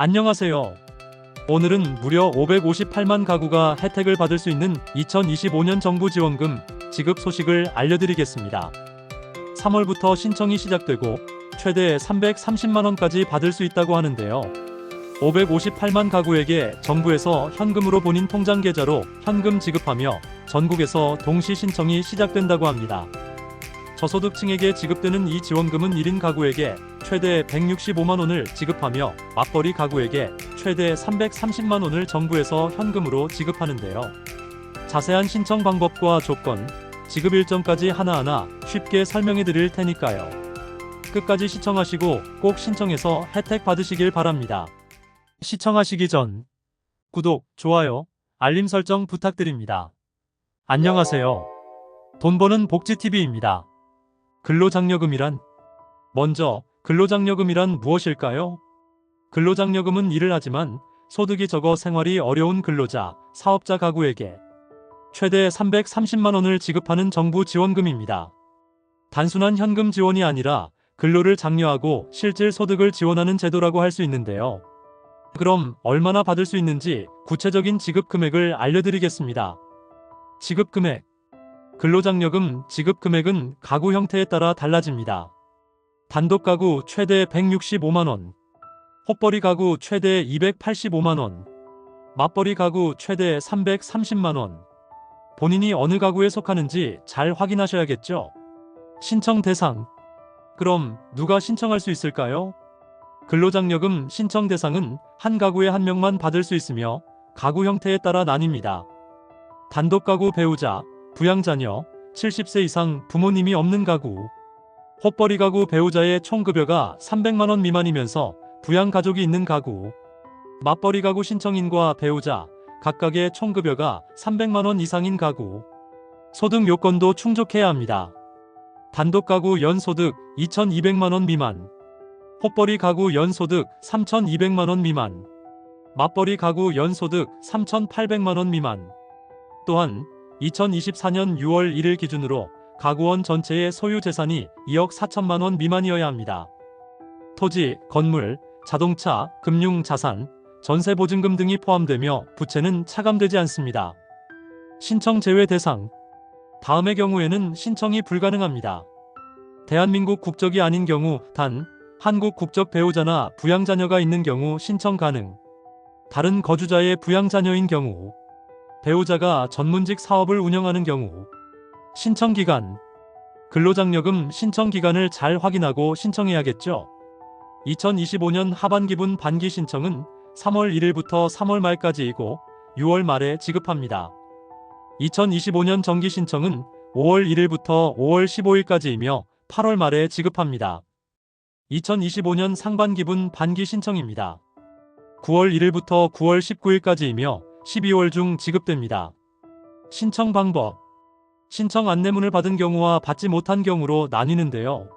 안녕하세요. 오늘은 무려 558만 가구가 혜택을 받을 수 있는 2025년 정부 지원금 지급 소식을 알려드리겠습니다. 3월부터 신청이 시작되고 최대 330만 원까지 받을 수 있다고 하는데요. 558만 가구에게 정부에서 현금으로 본인 통장 계좌로 현금 지급하며 전국에서 동시 신청이 시작된다고 합니다. 저소득층에게 지급되는 이 지원금은 1인 가구에게 최대 165만 원을 지급하며 맞벌이 가구에게 최대 330만 원을 정부에서 현금으로 지급하는데요. 자세한 신청 방법과 조건, 지급 일정까지 하나하나 쉽게 설명해 드릴 테니까요. 끝까지 시청하시고 꼭 신청해서 혜택 받으시길 바랍니다. 시청하시기 전 구독, 좋아요, 알림 설정 부탁드립니다. 안녕하세요. 돈 버는 복지TV입니다. 근로장려금이란 먼저 근로장려금이란 무엇일까요? 근로장려금은 일을 하지만 소득이 적어 생활이 어려운 근로자, 사업자 가구에게 최대 330만 원을 지급하는 정부 지원금입니다. 단순한 현금 지원이 아니라 근로를 장려하고 실질 소득을 지원하는 제도라고 할 수 있는데요. 그럼 얼마나 받을 수 있는지 구체적인 지급 금액을 알려드리겠습니다. 지급 금액 근로장려금 지급 금액은 가구 형태에 따라 달라집니다. 단독 가구 최대 165만 원, 헛벌이 가구 최대 285만 원, 맞벌이 가구 최대 330만 원. 본인이 어느 가구에 속하는지 잘 확인하셔야겠죠. 신청 대상. 그럼 누가 신청할 수 있을까요? 근로장려금 신청 대상은 한 가구에 한 명만 받을 수 있으며 가구 형태에 따라 나뉩니다. 단독 가구 배우자, 부양자녀, 70세 이상 부모님이 없는 가구, 헛벌이 가구 배우자의 총급여가 300만원 미만이면서 부양가족이 있는 가구, 맞벌이 가구 신청인과 배우자, 각각의 총급여가 300만원 이상인 가구, 소득 요건도 충족해야 합니다. 단독 가구 연소득 2200만원 미만, 헛벌이 가구 연소득 3200만원 미만, 맞벌이 가구 연소득 3800만원 미만, 또한 2024년 6월 1일 기준으로 가구원 전체의 소유 재산이 2억 4천만 원 미만이어야 합니다. 토지, 건물, 자동차, 금융 자산, 전세 보증금 등이 포함되며 부채는 차감되지 않습니다. 신청 제외 대상. 다음의 경우에는 신청이 불가능합니다. 대한민국 국적이 아닌 경우 단 한국 국적 배우자나 부양자녀가 있는 경우 신청 가능. 다른 거주자의 부양자녀인 경우 배우자가 전문직 사업을 운영하는 경우 신청 기간 근로장려금 신청 기간을 잘 확인하고 신청해야겠죠. 2025년 하반기분 반기 신청은 3월 1일부터 3월 말까지이고 6월 말에 지급합니다. 2025년 정기 신청은 5월 1일부터 5월 15일까지이며 8월 말에 지급합니다. 2025년 상반기분 반기 신청입니다. 9월 1일부터 9월 19일까지이며 12월 중 지급됩니다. 신청 방법 신청 안내문을 받은 경우와 받지 못한 경우로 나뉘는데요.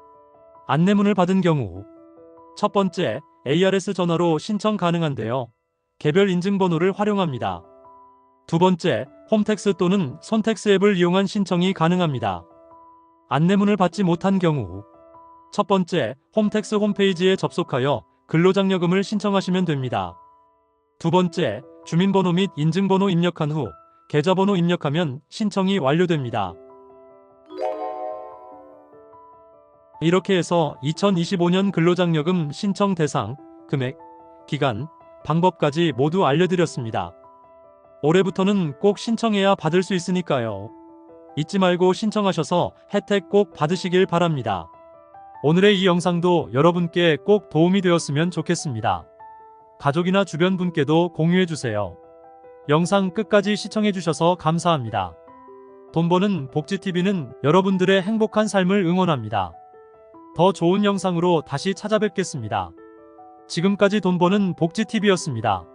안내문을 받은 경우 첫 번째, ARS 전화로 신청 가능한데요. 개별 인증번호를 활용합니다. 두 번째, 홈택스 또는 손택스 앱을 이용한 신청이 가능합니다. 안내문을 받지 못한 경우 첫 번째, 홈택스 홈페이지에 접속하여 근로장려금을 신청하시면 됩니다. 두 번째, 주민번호 및 인증번호 입력한 후 계좌번호 입력하면 신청이 완료됩니다. 이렇게 해서 2025년 근로장려금 신청 대상, 금액, 기간, 방법까지 모두 알려드렸습니다. 올해부터는 꼭 신청해야 받을 수 있으니까요. 잊지 말고 신청하셔서 혜택 꼭 받으시길 바랍니다. 오늘의 이 영상도 여러분께 꼭 도움이 되었으면 좋겠습니다. 가족이나 주변 분께도 공유해주세요. 영상 끝까지 시청해주셔서 감사합니다. 돈 버는 복지TV는 여러분들의 행복한 삶을 응원합니다. 더 좋은 영상으로 다시 찾아뵙겠습니다. 지금까지 돈 버는 복지TV였습니다.